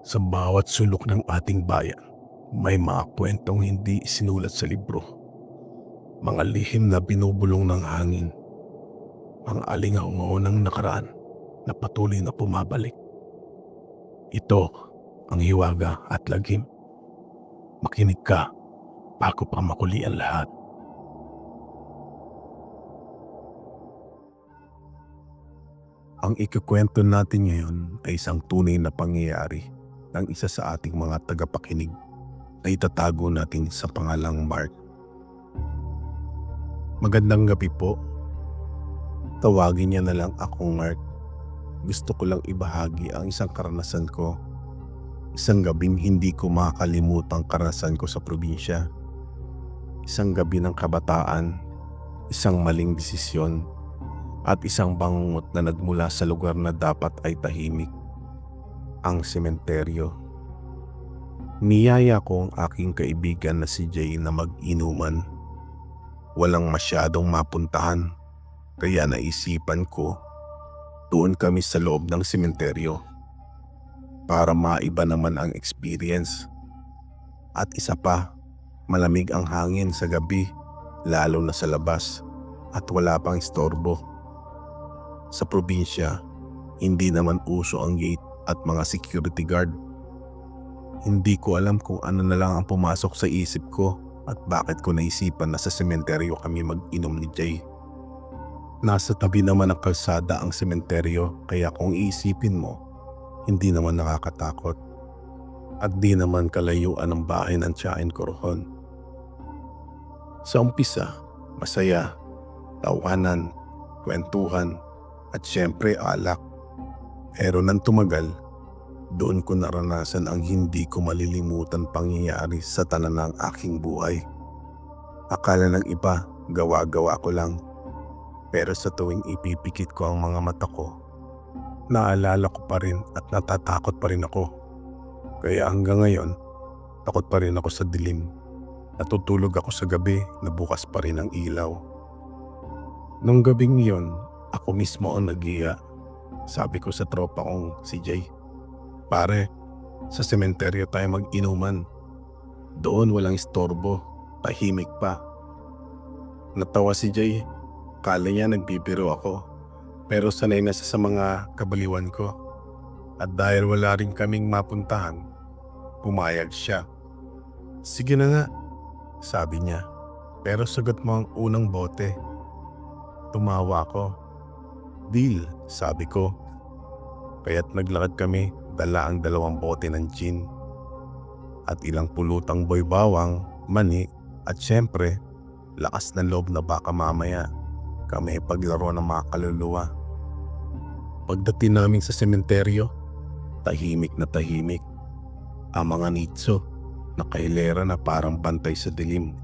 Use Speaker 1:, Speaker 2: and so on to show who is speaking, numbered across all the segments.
Speaker 1: Sa bawat sulok ng ating bayan, may mga kwentong hindi isinulat sa libro. Mga lihim na binubulong ng hangin. Mga alingaungaw ng nakaraan na patuloy na pumabalik. Ito ang hiwaga at lagim. Makinig ka bago pa makuli ang lahat. Ang ikukwento natin ngayon ay isang tunay na pangyayari ng isa sa ating mga tagapakinig na itatago natin sa pangalang Mark. Magandang gabi po. Tawagin niya na lang akong Mark. Gusto ko lang ibahagi ang isang karanasan ko. Isang gabing hindi ko makakalimutang karanasan ko sa probinsya. Isang gabi ng kabataan, isang maling desisyon, at isang bangungot na nagmula sa lugar na dapat ay tahimik ang sementeryo. Niyaya ko ang aking kaibigan na si Jay na mag-inuman. Walang masyadong mapuntahan, kaya naisipan ko doon kami sa loob ng sementeryo para maiba naman ang experience. At isa pa, malamig ang hangin sa gabi lalo na sa labas at wala pang istorbo. Sa probinsya, hindi naman uso ang gate at mga security guard. Hindi ko alam kung ano na lang ang pumasok sa isip ko at bakit ko naisipan na sa sementeryo kami mag-inom ni Jay. Nasa tabi naman ng kalsada ang sementeryo kaya kung iisipin mo, hindi naman nakakatakot. At di naman kalayuan ang bahay ng Tiyain Korohon. Sa umpisa, masaya, tawanan, kwentuhan, at syempre alak. Pero nang tumagal, doon ko naranasan ang hindi ko malilimutan pangyayari sa tanan ng aking buhay. Akala ng iba, gawa-gawa ko lang. Pero sa tuwing ipipikit ko ang mga mata ko, naalala ko pa rin at natatakot pa rin ako. Kaya hanggang ngayon, takot pa rin ako sa dilim. Natutulog ako sa gabi na bukas pa rin ang ilaw. Nung gabing iyon, ako mismo ang nagiya. Sabi ko sa tropa kong si Jay, Pare, sa sementeryo tayo mag-inuman. Doon walang istorbo, tahimik pa. Natawa si Jay, kala niya nagbibiro ako. Pero sanay na siya sa mga kabaliwan ko. At dahil wala rin kaming mapuntahan, pumayag siya. Sige na nga, sabi niya. Pero sagot mo ang unang bote. Tumawa ako. Deal, sabi ko. Kaya't naglakad kami, dala ang dalawang bote ng gin. At ilang pulutang boy bawang, mani, at syempre, lakas ng loob na baka mamaya kami paglaro ng mga kaluluwa. Pagdating namin sa sementeryo, tahimik na tahimik. Ang mga nitso, nakahilera na parang bantay sa dilim.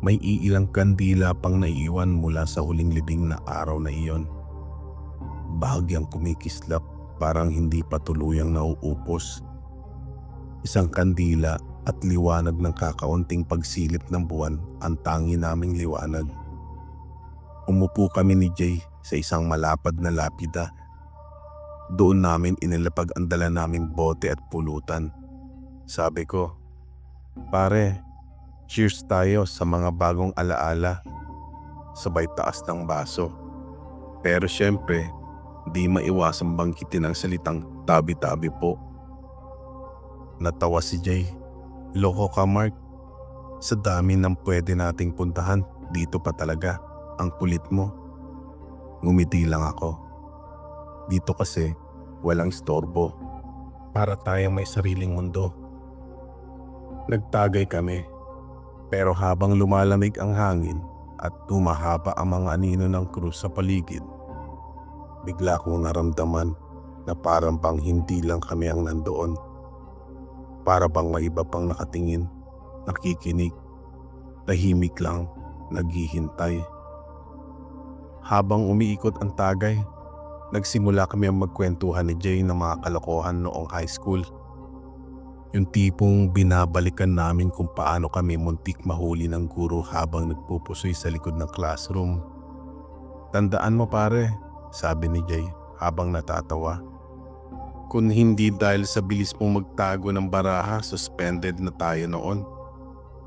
Speaker 1: May iilang kandila pang naiiwan mula sa huling libing na araw na iyon bahagyang kumikislap parang hindi pa tuluyang nauupos. Isang kandila at liwanag ng kakaunting pagsilip ng buwan ang tangi naming liwanag. Umupo kami ni Jay sa isang malapad na lapida. Doon namin inilapag ang dala naming bote at pulutan. Sabi ko, Pare, cheers tayo sa mga bagong alaala. Sabay taas ng baso. Pero syempre, Di maiwasang bangkitin ang salitang tabi-tabi po. Natawa si Jay. Loko ka Mark. Sa dami ng pwede nating puntahan, dito pa talaga. Ang kulit mo. Ngumiti lang ako. Dito kasi, walang istorbo. Para tayong may sariling mundo. Nagtagay kami. Pero habang lumalamig ang hangin at tumahaba ang mga anino ng krus sa paligid, bigla kong naramdaman na parang bang hindi lang kami ang nandoon. Para bang may iba pang nakatingin, nakikinig, tahimik lang, naghihintay. Habang umiikot ang tagay, nagsimula kami ang magkwentuhan ni Jay ng mga kalokohan noong high school. Yung tipong binabalikan namin kung paano kami muntik mahuli ng guro habang nagpupusoy sa likod ng classroom. Tandaan mo pare, sabi ni Jay habang natatawa. Kung hindi dahil sa bilis mong magtago ng baraha, suspended na tayo noon.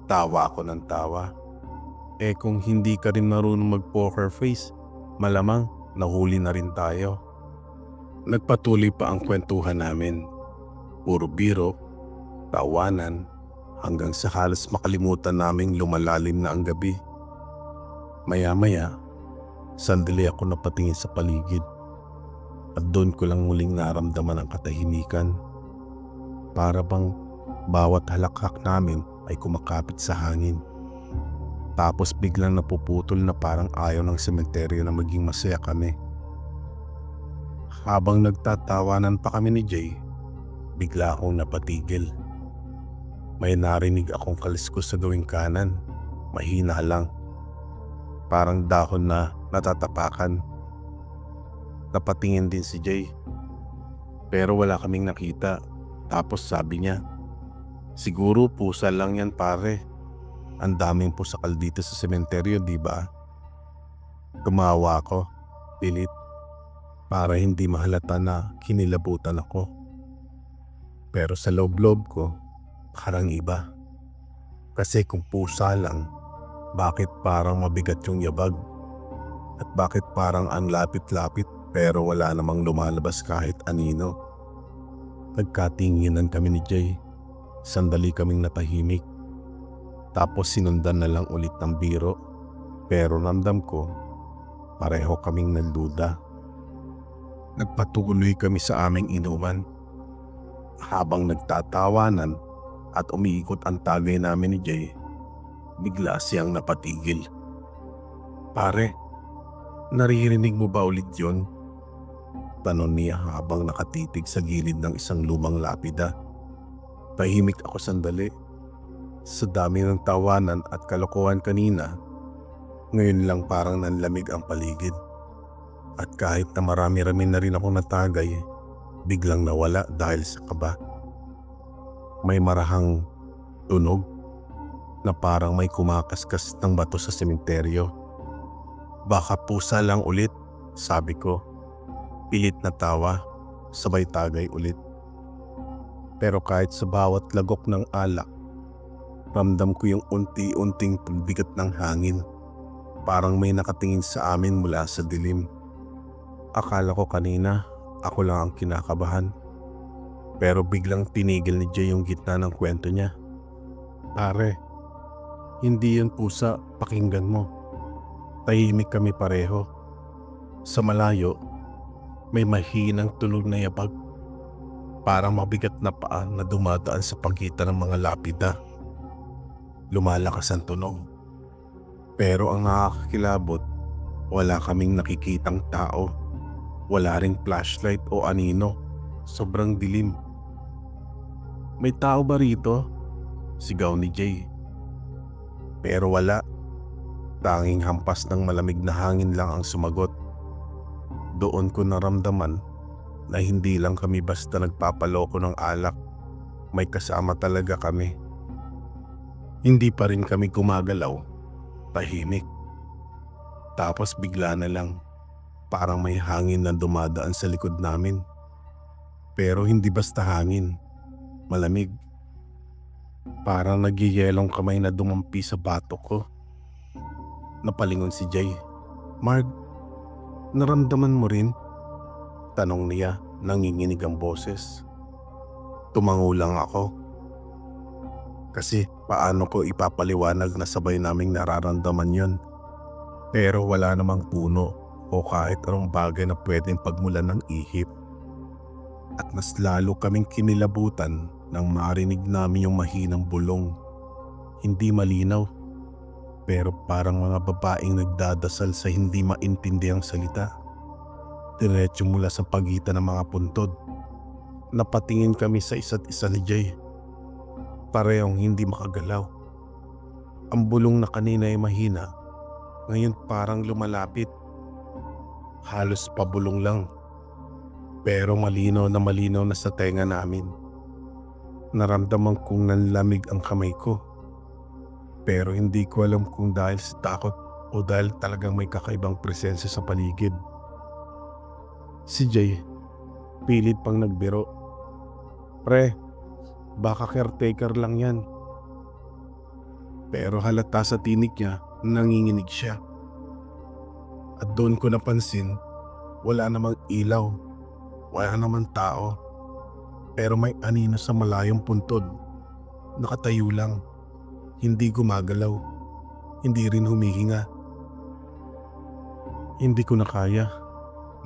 Speaker 1: Tawa ako ng tawa. Eh kung hindi ka rin marunong mag-poker face, malamang nahuli na rin tayo. Nagpatuloy pa ang kwentuhan namin. Puro biro, tawanan, hanggang sa halos makalimutan naming lumalalim na ang gabi. Maya-maya, sandali ako napatingin sa paligid. At doon ko lang muling naramdaman ang katahimikan. Para bang bawat halakhak namin ay kumakapit sa hangin. Tapos biglang napuputol na parang ayaw ng sementeryo na maging masaya kami. Habang nagtatawanan pa kami ni Jay, bigla akong napatigil. May narinig akong kaliskos sa gawing kanan. Mahina lang. Parang dahon na natatapakan. Napatingin din si Jay. Pero wala kaming nakita. Tapos sabi niya, Siguro pusa lang yan pare. Ang daming pusakal dito sa sementeryo, di ba? Tumawa ako, pilit, para hindi mahalata na kinilabutan ako. Pero sa loob-loob ko, parang iba. Kasi kung pusa lang, bakit parang mabigat yung yabag? At bakit parang ang lapit-lapit pero wala namang lumalabas kahit anino? Nagkatinginan kami ni Jay. Sandali kaming natahimik. Tapos sinundan na lang ulit ng biro. Pero ramdam ko, pareho kaming nanduda. Nagpatuloy kami sa aming inuman. Habang nagtatawanan at umiikot ang tagay namin ni Jay, bigla siyang napatigil. Pare, naririnig mo ba ulit yon? Tanong niya habang nakatitig sa gilid ng isang lumang lapida. Tahimik ako sandali. Sa dami ng tawanan at kalokohan kanina, ngayon lang parang nanlamig ang paligid. At kahit na marami-rami na rin akong natagay, biglang nawala dahil sa kaba. May marahang tunog na parang may kumakaskas ng bato sa sementeryo. Baka pusa lang ulit, sabi ko. Pilit na tawa, sabay tagay ulit. Pero kahit sa bawat lagok ng alak, ramdam ko yung unti-unting pagbigat ng hangin. Parang may nakatingin sa amin mula sa dilim. Akala ko kanina ako lang ang kinakabahan. Pero biglang tinigil ni Jay yung gitna ng kwento niya. Pare, hindi yan pusa, pakinggan mo. Tahimik kami pareho. Sa malayo, may mahinang tunog na yabag. Parang mabigat na paa na dumadaan sa pagitan ng mga lapida. Lumalakas ang tunog. Pero ang nakakakilabot, wala kaming nakikitang tao. Wala ring flashlight o anino. Sobrang dilim. May tao ba rito? Sigaw ni Jay. Pero wala. Tanging hampas ng malamig na hangin lang ang sumagot. Doon ko naramdaman na hindi lang kami basta nagpapaloko ng alak. May kasama talaga kami. Hindi pa rin kami gumagalaw. Tahimik. Tapos bigla na lang, parang may hangin na dumadaan sa likod namin. Pero hindi basta hangin, malamig. Parang nagyayelong kamay na dumampi sa batok ko. Napalingon si Jay. Marg, naramdaman mo rin? Tanong niya, nanginginig ang boses. Tumango lang ako. Kasi paano ko ipapaliwanag na sabay naming nararamdaman yon? Pero wala namang puno o kahit anong bagay na pwedeng pagmulan ng ihip. At mas lalo kaming kinilabutan nang marinig namin yung mahinang bulong. Hindi malinaw, pero parang mga babaeng nagdadasal sa hindi maintindihang salita. Diretso mula sa pagitan ng mga puntod. Napatingin kami sa isa't isa ni Jay. Parehong hindi makagalaw. Ang bulong na kanina ay mahina, ngayon parang lumalapit. Halos pabulong lang. Pero malinaw na malinaw na sa tenga namin. Naramdaman kong nanlamig ang kamay ko. Pero hindi ko alam kung dahil sa takot o dahil talagang may kakaibang presensya sa paligid. Si Jay, Pilit pang nagbiro. Pre, baka caretaker lang yan. Pero halata sa tinig niya, nanginginig siya. At doon ko napansin, wala namang ilaw, wala namang tao. Pero may anino sa malayong puntod. Nakatayo lang, hindi gumagalaw, hindi rin humihinga. Hindi ko na kaya.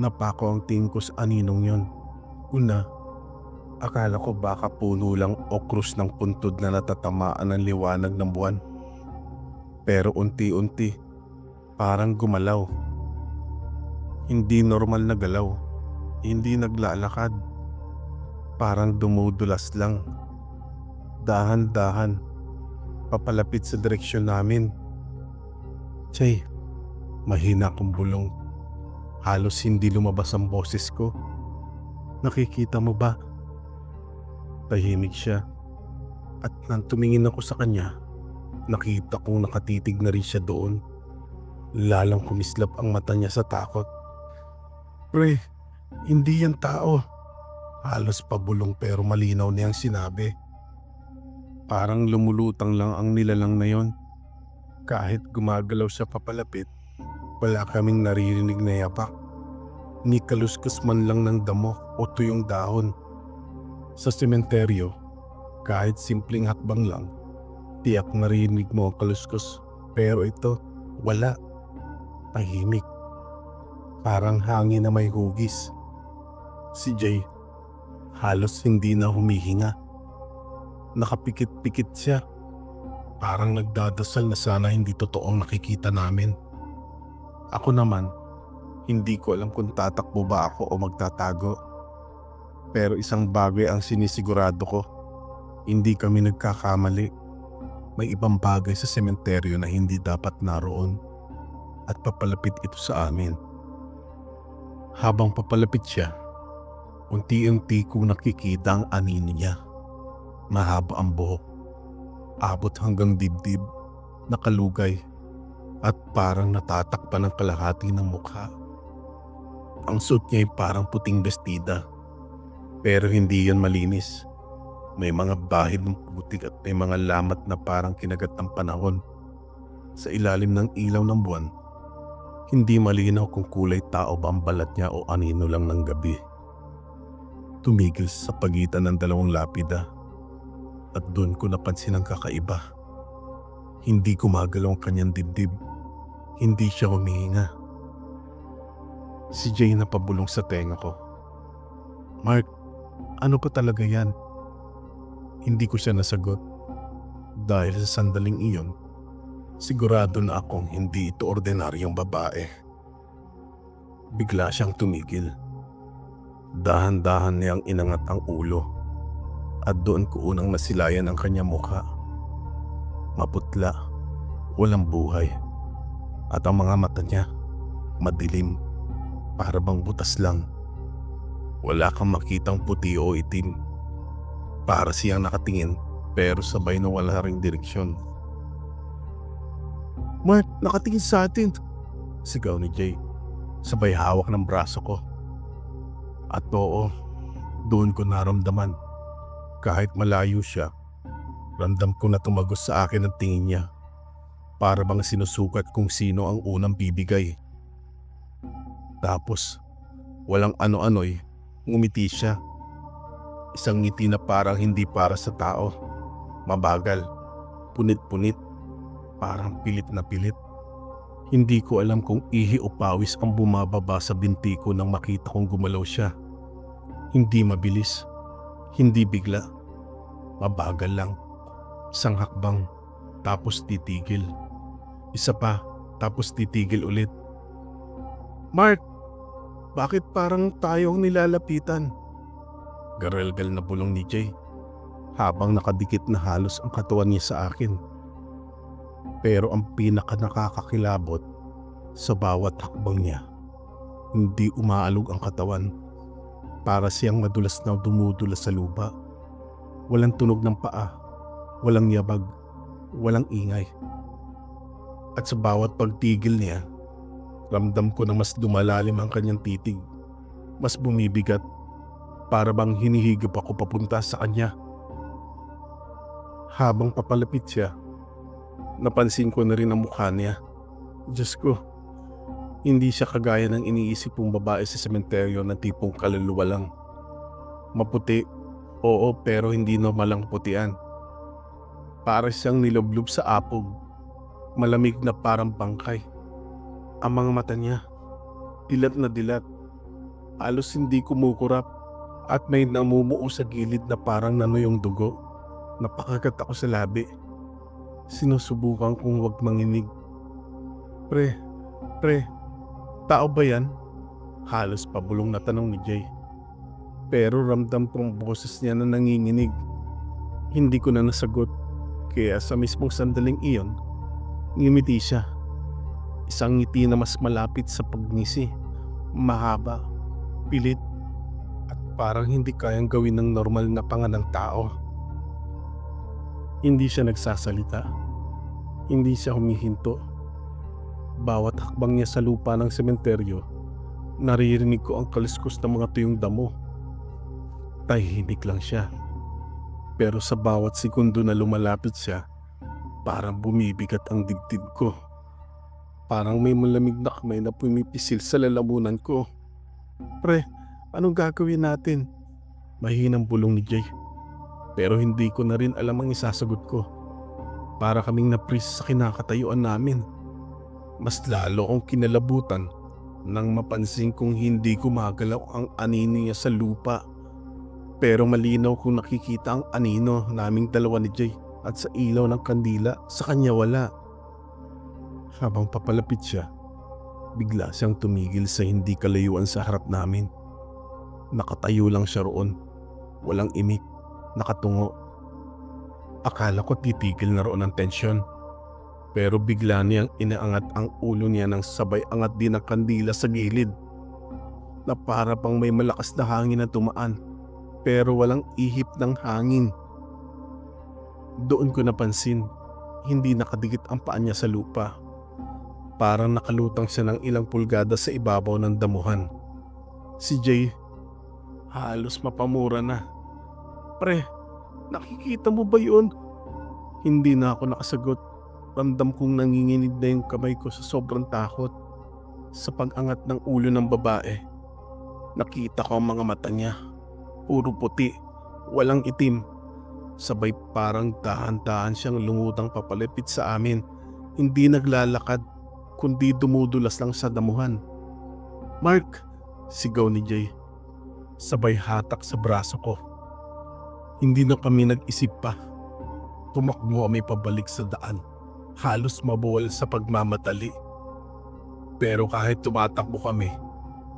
Speaker 1: Napako ang tingin ko sa aninong yon. Una, akala ko baka puno lang o krus ng puntod na natatamaan ng liwanag ng buwan. Pero unti-unti, parang gumalaw. Hindi normal na galaw. Hindi naglalakad. Parang dumudulas lang. Dahan-dahan. Papalapit sa direksyon namin. Chay, mahina kong bulong. Halos hindi lumabas ang boses ko. Nakikita mo ba? Tahimik siya. At nang tumingin ako sa kanya, nakita kong nakatitig na rin siya doon. Lalang kumislap ang mata niya sa takot. Pre, hindi yan tao. Halos pabulong pero malinaw niyang sinabi. Parang lumulutang lang ang nilalang na yon. Kahit gumagalaw siya papalapit, wala kaming naririnig na yapak. Ni kaluskus man lang ng damo o tuyong dahon. Sa sementeryo, kahit simpleng hakbang lang, tiyak narinig mo ang kaluskus. Pero ito, wala. Tahimik. Parang hangin na may hugis. Si Jay, halos hindi na humihinga. Nakapikit-pikit siya. Parang nagdadasal na sana hindi totoong nakikita namin. Ako naman, hindi ko alam kung tatakbo ba ako o magtatago. Pero isang bagay ang sinisigurado ko. Hindi kami nagkakamali. May ibang bagay sa sementeryo na hindi dapat naroon. At papalapit ito sa amin. Habang papalapit siya, unti-unti kong nakikita ang anino niya. Mahaba ang buhok. Abot hanggang dibdib, nakalugay at parang natatakpan ng kalahati ng mukha. Ang suit niya ay parang puting bestida. Pero hindi yan malinis. May mga bahid ng putik at may mga lamat na parang kinagat ng panahon. Sa ilalim ng ilaw ng buwan, hindi malinaw kung kulay tao ba ang balat niya o anino lang ng gabi. Tumigil sa pagitan ng dalawang lapida at doon ko napansin ang kakaiba. Hindi gumagalaw ang kanyang dibdib. Hindi siya humihinga. Si Jay na pabulong sa tenga ko. Mark, ano pa talaga yan? Hindi ko siya nasagot. Dahil sa sandaling iyon, sigurado na akong hindi ito ordinaryong babae. Bigla siyang tumigil. Dahan-dahan niyang inangat ang ulo at doon ko unang nasilayan ang kanyang mukha. Maputla, walang buhay. At ang mga mata niya, madilim, para bang butas lang. Wala kang makitang puti o itim. Para siyang nakatingin pero sabay na wala ring direksyon. Mark, nakatingin sa atin. Sigaw ni Jay. Sabay hawak ng braso ko. At oo, doon ko naramdaman. Kahit malayo siya, ramdam ko na tumagos sa akin ang tingin niya. Para bang sinusukat kung sino ang unang bibigay. Tapos, walang ano-ano'y ngumiti siya. Isang ngiti na parang hindi para sa tao. Mabagal, punit-punit, parang pilit na pilit. Hindi ko alam kung ihi o pawis ang bumababa sa binti ko nang makita kong gumalaw siya. Hindi mabilis, hindi bigla. Mabagal lang. Isang hakbang, tapos titigil. Isa pa, tapos titigil ulit. Mark, bakit parang tayo ang nilalapitan? Garelgal na bulong ni Jay habang nakadikit na halos ang katawan niya sa akin. Pero ang pinaka nakakakilabot sa bawat hakbang niya, hindi umaalog ang katawan para siyang madulas na dumudulas sa lupa. Walang tunog ng paa, walang yabag, walang ingay. At sa bawat pagtigil niya, ramdam ko na mas dumalalim ang kanyang titig. Mas bumibigat, Para bang hinihigop ako papunta sa kanya. Habang papalapit siya, napansin ko na rin ang mukha niya. Diyos ko, hindi siya kagaya ng iniisip kong babae sa sementeryo na tipong kaluluwa lang. Maputi, oo pero hindi normal ang putian. Para siyang niloblob sa apog. Malamig na parang bangkay. Ang mga mata niya, dilat na dilat. Halos hindi kumukurap at may namumuo sa gilid na parang nano yung dugo. Napakagat ako sa labi. Sinusubukan kong wag manginig. Pre, pre, tao ba yan? Halos pabulong na tanong ni Jay. Pero ramdam kong boses niya na nanginginig. Hindi ko na nasagot. Kaya sa mismong sandaling iyon, ngimiti siya. Isang ngiti na mas malapit sa pagngisi. Mahaba, pilit, at parang hindi kayang gawin ng normal na panga ng tao. Hindi siya nagsasalita. Hindi siya humihinto. Bawat hakbang niya sa lupa ng sementeryo, naririnig ko ang kaliskos ng mga tuyong damo. Tahimik lang siya. Pero sa bawat segundo na lumalapit siya, parang bumibigat ang dibdib ko. Parang may malamig na kamay na pumipisil sa lalamunan ko. Pre, anong gagawin natin? Mahinang bulong ni Jay. Pero hindi ko na rin alam ang isasagot ko. Para kaming napris sa kinakatayuan namin. Mas lalo kong kinalabutan nang mapansin kong hindi gumagalaw ang anino niya sa lupa. Pero malinaw kong nakikita ang anino naming dalawa ni Jay at sa ilaw ng kandila sa kanya wala. Habang papalapit siya, bigla siyang tumigil sa hindi kalayuan sa harap namin. Nakatayo lang siya roon, walang imik, nakatungo. Akala ko titigil na roon ang tensyon. Pero bigla niyang inaangat ang ulo niya ng sabay angat din ang kandila sa gilid. Na para pang may malakas na hangin na tumaan pero walang ihip ng hangin. Doon ko napansin, hindi nakadikit ang paa niya sa lupa. Parang nakalutang siya ng ilang pulgada sa ibabaw ng damuhan. Si Jay, halos mapamura na. Pre, nakikita mo ba yun? Hindi na ako nakasagot. Ramdam kong nanginginig na yung kamay ko sa sobrang takot. Sa pag-angat ng ulo ng babae, nakita ko ang mga mata niya puro puti, walang itim. Sabay parang dahan-dahan siyang lumutang papalapit sa amin. Hindi naglalakad, kundi dumudulas lang sa damuhan. Mark, sigaw ni Jay. Sabay hatak sa braso ko. Hindi na kami nag-isip pa. Tumakbo kami pabalik sa daan. Halos mabuwal sa pagmamadali. Pero kahit tumatakbo kami,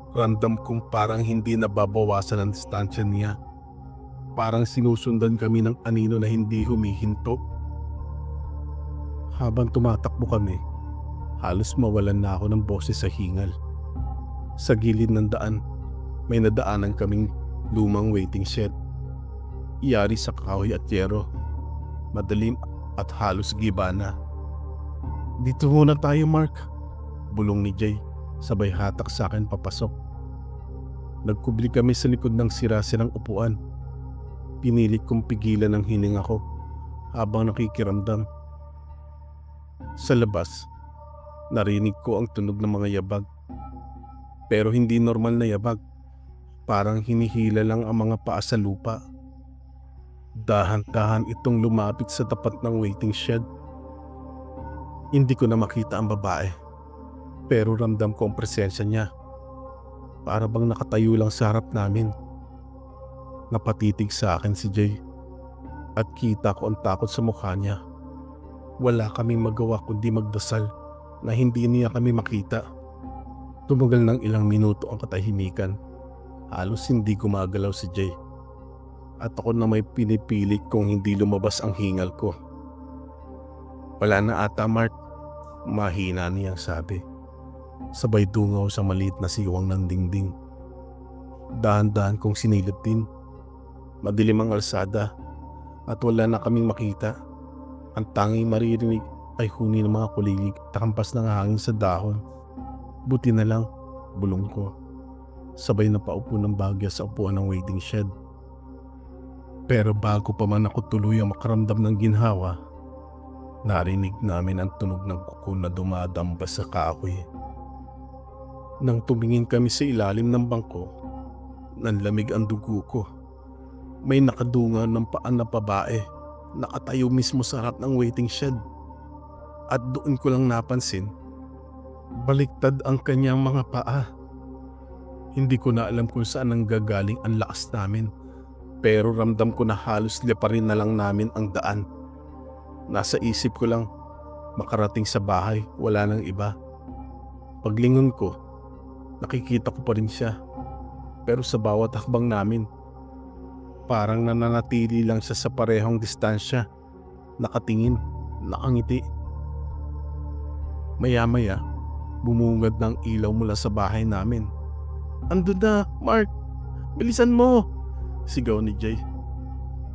Speaker 1: Ramdam kong parang hindi nababawasan ang distansya niya. Parang sinusundan kami ng anino na hindi humihinto. Habang tumatakbo kami, halos mawalan na ako ng boses sa hingal. Sa gilid ng daan, may nadaanan kaming lumang waiting shed. Iyari sa kahoy at yero. Madalim at halos giba na. Dito muna tayo Mark, bulong ni Jay sabay hatak sa akin papasok. Nagkubli kami sa likod ng sirasilang upuan. Pinilit kong pigilan ang hininga ko habang nakikiramdam. Sa labas, narinig ko ang tunog ng mga yabag. Pero hindi normal na yabag. Parang hinihila lang ang mga paa sa lupa. Dahan-dahan itong lumapit sa tapat ng waiting shed. Hindi ko na makita ang babae pero ramdam ko ang presensya niya. Para bang nakatayo lang sa harap namin. Napatitig sa akin si Jay at kita ko ang takot sa mukha niya. Wala kaming magawa kundi magdasal na hindi niya kami makita. Tumagal ng ilang minuto ang katahimikan. Halos hindi gumagalaw si Jay. At ako na may pinipilit kung hindi lumabas ang hingal ko. Wala na ata Mark. Mahina niyang sabi sabay dungaw sa maliit na siwang ng dingding. Dahan-dahan kong sinilip din. Madilim ang alsada at wala na kaming makita. Ang tanging maririnig ay huni ng mga kulilig at hampas ng hangin sa dahon. Buti na lang, bulong ko. sabay na paupo ng bagya sa upuan ng waiting shed. Pero bago pa man ako tuluyang makaramdam ng ginhawa, narinig namin ang tunog ng kuko na dumadamba sa kahoy. Nang tumingin kami sa ilalim ng bangko, nanlamig ang dugo ko. May nakadunga ng paan na babae, nakatayo mismo sa harap ng waiting shed. At doon ko lang napansin, baliktad ang kanyang mga paa. Hindi ko na alam kung saan ang gagaling ang lakas namin. Pero ramdam ko na halos liparin na lang namin ang daan. Nasa isip ko lang, makarating sa bahay, wala nang iba. Paglingon ko, nakikita ko pa rin siya. Pero sa bawat hakbang namin, parang nananatili lang siya sa parehong distansya. Nakatingin, nakangiti. Maya-maya, bumungad ng ilaw mula sa bahay namin. Ando na, Mark! Bilisan mo! Sigaw ni Jay.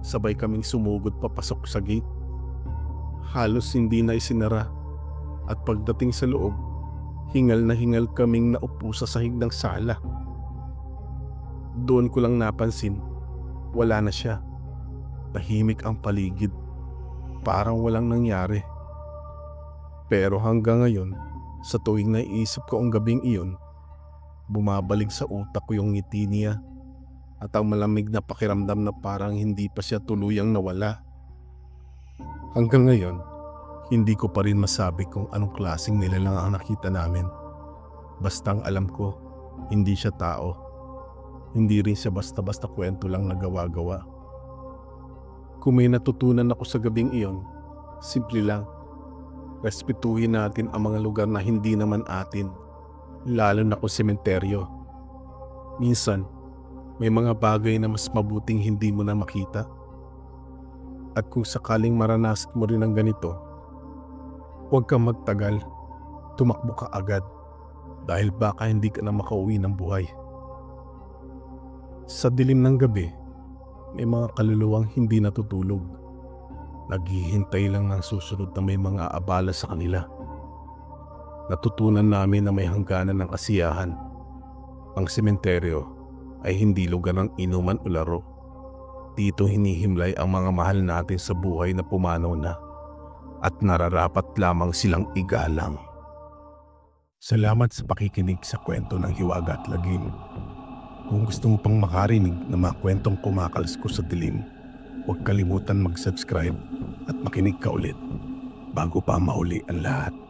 Speaker 1: Sabay kaming sumugod papasok sa gate. Halos hindi na isinara. At pagdating sa loob, hingal na hingal kaming naupo sa sahig ng sala. Doon ko lang napansin, wala na siya. Tahimik ang paligid. Parang walang nangyari. Pero hanggang ngayon, sa tuwing naiisip ko ang gabing iyon, bumabalik sa utak ko yung ngiti niya at ang malamig na pakiramdam na parang hindi pa siya tuluyang nawala. Hanggang ngayon, hindi ko pa rin masabi kung anong klaseng nilalang ang nakita namin. Bastang alam ko, hindi siya tao. Hindi rin siya basta-basta kwento lang na gawa-gawa. Kung may natutunan ako sa gabing iyon, simple lang. Respetuhin natin ang mga lugar na hindi naman atin, lalo na kung sementeryo. Minsan, may mga bagay na mas mabuting hindi mo na makita. At kung sakaling maranasan mo rin ang ganito, huwag kang magtagal. Tumakbo ka agad dahil baka hindi ka na makauwi ng buhay. Sa dilim ng gabi, may mga kaluluwang hindi natutulog. Naghihintay lang ng susunod na may mga abala sa kanila. Natutunan namin na may hangganan ng kasiyahan. Ang sementeryo ay hindi lugar ng inuman o laro. Dito hinihimlay ang mga mahal natin sa buhay na pumanaw na at nararapat lamang silang igalang. Salamat sa pakikinig sa kwento ng Hiwaga at Lagim. Kung gusto mo pang makarinig ng mga kwentong kumakalas ko sa dilim, huwag kalimutan mag-subscribe at makinig ka ulit bago pa mahuli ang lahat.